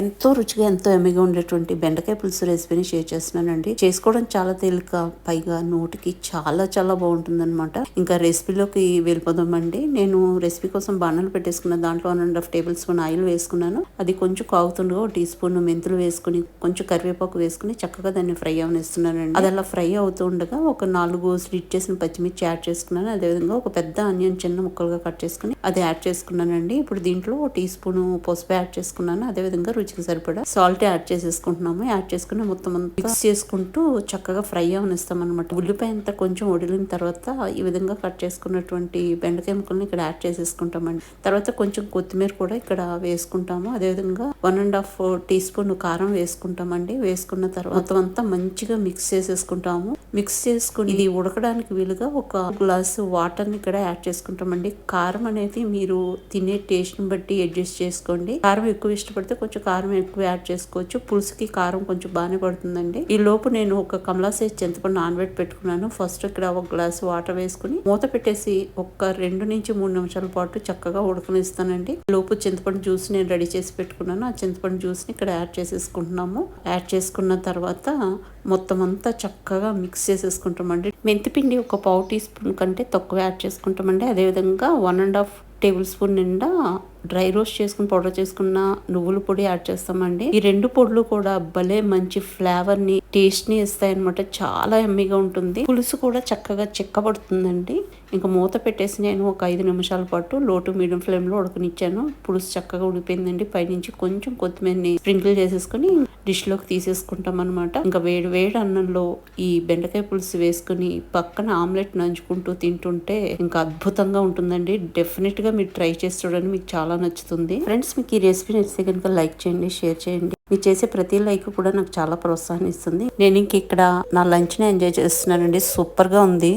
ఎంతో రుచిగా ఎంతో ఎమ్మెగా ఉండేటువంటి బెండకాయ పులుసు రెసిపీని షేర్ చేస్తున్నానండి. చేసుకోవడం చాలా తేలిక పైగా నోటికి చాలా చాలా బాగుంటుంది అనమాట ఇంకా రెసిపీలోకి వెళ్ళిపోదామండి. నేను రెసిపీ కోసం బాణాలు పెట్టేసుకున్న దాంట్లో one and half tablespoon oil వేసుకున్నాను. అది కొంచెం కాగుతుండగా ఒక టీ స్పూన్ మెంతులు వేసుకుని కొంచెం కరివేపాకు వేసుకుని చక్కగా దాన్ని ఫ్రై అవనిస్తున్నానండి. అది అలా ఫ్రై అవుతూ ఉండగా ఒక నాలుగు స్లిట్ చేసిన పచ్చిమిర్చి యాడ్ చేసుకున్నాను. అదేవిధంగా ఒక పెద్ద ఆనియన్ చిన్న ముక్కలుగా కట్ చేసుకుని అది యాడ్ చేసుకున్నానండి. ఇప్పుడు దీంట్లో ఒక టీ స్పూన్ పసుపు యాడ్ చేసుకున్నాను. అదేవిధంగా రుచికి సరిపడా సాల్ట్ యాడ్ చేసేసుకుంటున్నాము. యాడ్ చేసుకుని మొత్తం అంతా మిక్స్ చేసుకుంటూ చక్కగా ఫ్రై అవనిస్తాం అనమాట ఉల్లిపాయ అంతా కొంచెం ఉడిలిన తర్వాత ఈ విధంగా కట్ చేసుకున్నటువంటి బెండకాయ ముక్కల్ని ఇక్కడ యాడ్ చేసేసుకుంటామండి. తర్వాత కొంచెం కొత్తిమీర కూడా ఇక్కడ వేసుకుంటాము. అదేవిధంగా one and half teaspoon కారం వేసుకుంటామండి. వేసుకున్న తర్వాత మొత్తం అంతా మంచిగా మిక్స్ చేసేసుకుంటాము. మిక్స్ చేసుకుని ఇది ఉడకడానికి వీలుగా ఒక గ్లాసు వాటర్ని ఇక్కడ యాడ్ చేసుకుంటామండి. కారం అనేది మీరు తినే టేస్ట్ని బట్టి అడ్జస్ట్ చేసుకోండి. కారం ఎక్కువ ఇష్టపడితే కొంచెం కారం ఎక్కువ యాడ్ చేసుకోవచ్చు. పులుసుకి కారం కొంచెం బాగానే పడుతుందండి. ఈ లోపు నేను ఒక కమలా సైజ్ చింతపండు నానబెట్టి పెట్టుకున్నాను. ఫస్ట్ ఇక్కడ ఒక గ్లాస్ వాటర్ వేసుకుని మూత పెట్టేసి ఒక రెండు నుంచి మూడు నిమిషాల పాటు చక్కగా ఉడకనిస్తానండి. ఈ లోపు చింతపండు జ్యూస్ నేను రెడీ చేసి పెట్టుకున్నాను. ఆ చింతపండు జ్యూస్ని ఇక్కడ యాడ్ చేసేసుకుంటున్నాము. యాడ్ చేసుకున్న తర్వాత మొత్తం అంతా చక్కగా మిక్స్ చేసేసుకుంటామండి. మెంతిపిండి ఒక పావు టీ స్పూన్ కంటే తక్కువ యాడ్ చేసుకుంటామండి. అదేవిధంగా one and half tablespoon నిండా డ్రై రోస్ట్ చేసుకుని పౌడర్ చేసుకున్న నువ్వుల పొడి యాడ్ చేస్తామండి. ఈ రెండు పొడులు కూడా భలే మంచి ఫ్లేవర్ని టేస్ట్ని ఇస్తాయి అనమాట చాలా ఎమ్మిగా ఉంటుంది. పులుసు కూడా చక్కగా చిక్కబడుతుందండి. ఇంకా మూత పెట్టేసి నేను ఒక ఐదు నిమిషాల పాటు లో టు మీడియం ఫ్లేమ్లో ఉడకనిచ్చాను. పులుసు చక్కగా ఉడిపోయిందండి పైనుంచి కొంచెం కొత్తిమీరని స్ప్రింకిల్ చేసేసుకుని డిష్లోకి తీసేసుకుంటాం అనమాట ఇంకా వేడి వేడి అన్నంలో ఈ బెండకాయ పులుసు వేసుకుని పక్కన ఆమ్లెట్ నంచుకుంటూ తింటుంటే ఇంకా అద్భుతంగా ఉంటుందండి. డెఫినెట్గా మీరు ట్రై చేసి చూడండి. మీకు చాలా చాలా నచ్చుతుంది. ఫ్రెండ్స్ మీకు ఈ రెసిపీ నచ్చితే కనుక లైక్ చేయండి షేర్ చేయండి. మీరు చేసే ప్రతి లైక్ కూడా నాకు చాలా ప్రోత్సాహం ఇస్తుంది. నేను ఇంక ఇక్కడ నా లంచ్ని ఎంజాయ్ చేస్తున్నానండి. సూపర్గా ఉంది.